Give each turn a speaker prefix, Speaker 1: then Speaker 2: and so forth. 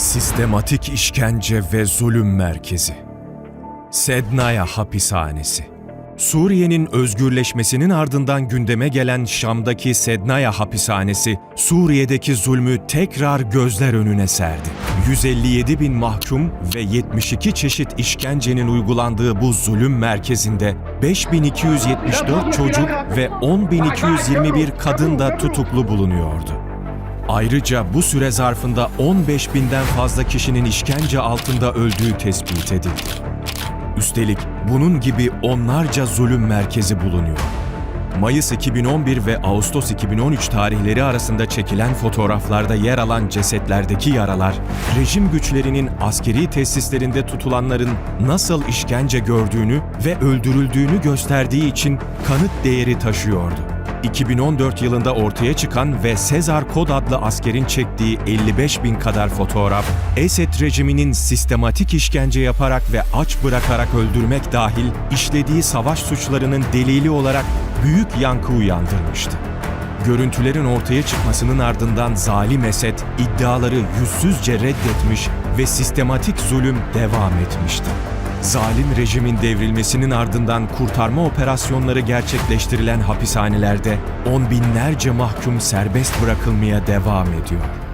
Speaker 1: Sistematik işkence ve zulüm merkezi. Sednaya hapishanesi. Suriye'nin özgürleşmesinin ardından gündeme gelen Şam'daki Sednaya hapishanesi, Suriye'deki zulmü tekrar gözler önüne serdi. 157 bin mahkum ve 72 çeşit işkencenin uygulandığı bu zulüm merkezinde 5274 çocuk ve 10.221 kadın da tutuklu bulunuyordu. Ayrıca bu süre zarfında 15 binden fazla kişinin işkence altında öldüğü tespit edildi. Üstelik bunun gibi onlarca zulüm merkezi bulunuyor. Mayıs 2011 ve Ağustos 2013 tarihleri arasında çekilen fotoğraflarda yer alan cesetlerdeki yaralar, rejim güçlerinin askeri tesislerinde tutulanların nasıl işkence gördüğünü ve öldürüldüğünü gösterdiği için kanıt değeri taşıyordu. 2014 yılında ortaya çıkan ve Sezar Kod adlı askerin çektiği 55 bin kadar fotoğraf, Esed rejiminin sistematik işkence yaparak ve aç bırakarak öldürmek dahil işlediği savaş suçlarının delili olarak büyük yankı uyandırmıştı. Görüntülerin ortaya çıkmasının ardından zalim Esed iddiaları yüzsüzce reddetmiş ve sistematik zulüm devam etmişti. Zalim rejimin devrilmesinin ardından kurtarma operasyonları gerçekleştirilen hapishanelerde on binlerce mahkum serbest bırakılmaya devam ediyor.